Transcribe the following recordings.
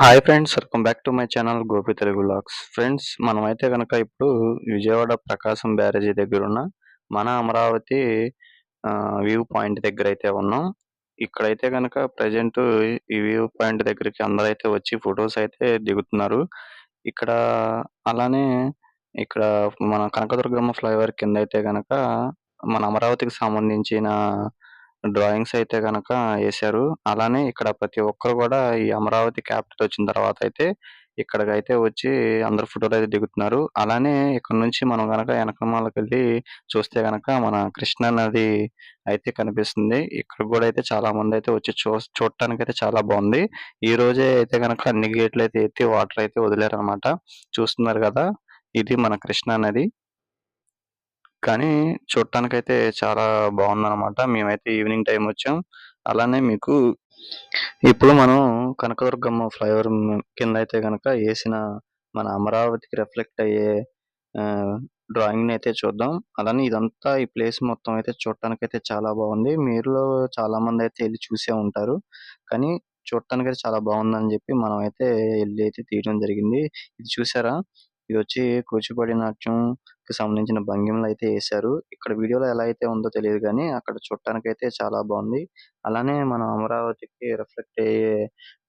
Hi friends welcome back to my channel Gopi Telugu blogs friends మనమైతే కనుక ఇప్పుడు విజయవాడ ప్రకాశం బ్యారేజీ దగ్గర ఉన్న మన అమరావతి వ్యూ పాయింట్ దగ్గర అయితే ఉన్నాం. ఇక్కడైతే కనుక ప్రజెంట్ ఈ వ్యూ పాయింట్ దగ్గరికి అందరైతే వచ్చి ఫొటోస్ అయితే దిగుతున్నారు. ఇక్కడ అలానే ఇక్కడ మన కనకదుర్గమ్మ ఫ్లైఓవర్ కింద అయితే కనుక మన అమరావతికి సంబంధించిన డ్రాయింగ్స్ అయితే గనక వేశారు అలానే ఇక్కడ ప్రతి ఒక్కరు కూడా ఈ అమరావతి క్యాపిటల్ వచ్చిన తర్వాత అయితే ఇక్కడికైతే వచ్చి అందరు ఫోటోలు అయితే దిగుతున్నారు. అలానే ఇక్కడ నుంచి మనం గనక వెనకమాలకు వెళ్ళి చూస్తే గనక మన కృష్ణా నది అయితే కనిపిస్తుంది. ఇక్కడ కూడా అయితే చాలా మంది అయితే వచ్చి చూ చూడటానికి అయితే చాలా బాగుంది. ఈ రోజే అయితే గనక అన్ని గేట్లు అయితే ఎత్తి వాటర్ అయితే వదిలేరు అనమాట చూస్తున్నారు కదా ఇది మన కృష్ణా నది. కానీ చూడటానికైతే చాలా బాగుందన్నమాట. మేమైతే ఈవినింగ్ టైం వచ్చాం. అలానే మీకు ఇప్పుడు మనం కనకదుర్గమ్మ ఫ్లైఓవర్ కింద అయితే కనుక వేసిన మన అమరావతికి రిఫ్లెక్ట్ అయ్యే డ్రాయింగ్ అయితే చూద్దాం. అలానే ఇదంతా ఈ ప్లేస్ మొత్తం అయితే చూడటానికి అయితే చాలా బాగుంది. మీరులో చాలా మంది అయితే వెళ్ళి చూసే ఉంటారు. కానీ చూడటానికి అయితే చాలా బాగుందని చెప్పి మనం అయితే వెళ్ళి అయితే తీయడం జరిగింది. ఇది చూసారా? ఇది వచ్చి కూచిపూడి నాట్యం కి సంబంధించిన భంగిమలు అయితే వేశారు ఇక్కడ వీడియోలో ఎలా అయితే ఉందో తెలియదు కానీ అక్కడ చూడటానికి అయితే చాలా బాగుంది. అలానే మన అమరావతికి రిఫ్లెక్ట్ అయ్యే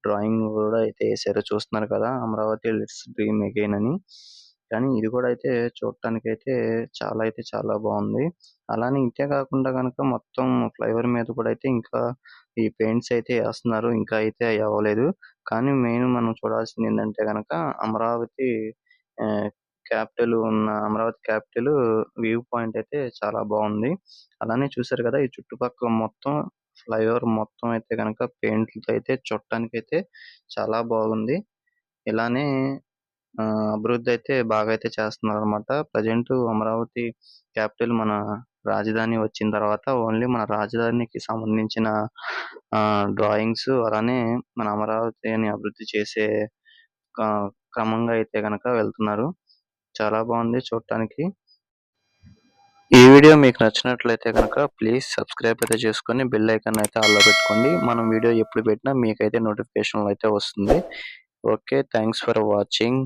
డ్రాయింగ్ కూడా అయితే వేశారు చూస్తున్నారు కదా అమరావతి లిట్స్ డ్రీమ్ అగైన్ అని. కానీ ఇది కూడా అయితే చూడటానికి అయితే చాలా అయితే చాలా బాగుంది. అలానే ఇంతే కాకుండా కనుక మొత్తం ఫ్లైఓవర్ మీద కూడా అయితే ఇంకా ఈ పెయింట్స్ అయితే వేస్తున్నారు. ఇంకా అయితే అవ్వలేదు. కానీ మెయిన్ మనం చూడాల్సింది ఏంటంటే కనుక అమరావతి క్యాపిటల్ ఉన్న అమరావతి క్యాపిటల్ వ్యూ పాయింట్ అయితే చాలా బాగుంది. అలానే చూసారు కదా ఈ చుట్టుపక్కల మొత్తం ఫ్లైఓవర్ మొత్తం అయితే కనుక పెయింట్లతో అయితే చూడటానికి అయితే చాలా బాగుంది. ఇలానే అభివృద్ధి అయితే బాగా అయితే చేస్తున్నారు అనమాట ప్రజెంట్ అమరావతి క్యాపిటల్ మన రాజధాని వచ్చిన తర్వాత ఓన్లీ మన రాజధానికి సంబంధించిన డ్రాయింగ్స్ అలానే మన అమరావతిని అభివృద్ధి చేసే క్రమంగా అయితే కనుక వెళ్తున్నారు. చాలా బాగుంది చూడటానికి. ఈ వీడియో మీకు నచ్చినట్లయితే కనుక ప్లీజ్ సబ్స్క్రైబ్ అయితే చేసుకొని బెల్ ఐకాన్ అయితే ఆల్లో పెట్టుకోండి. మనం వీడియో ఎప్పుడు పెట్టినా మీకైతే నోటిఫికేషన్ అయితే వస్తుంది. Okay thanks for watching.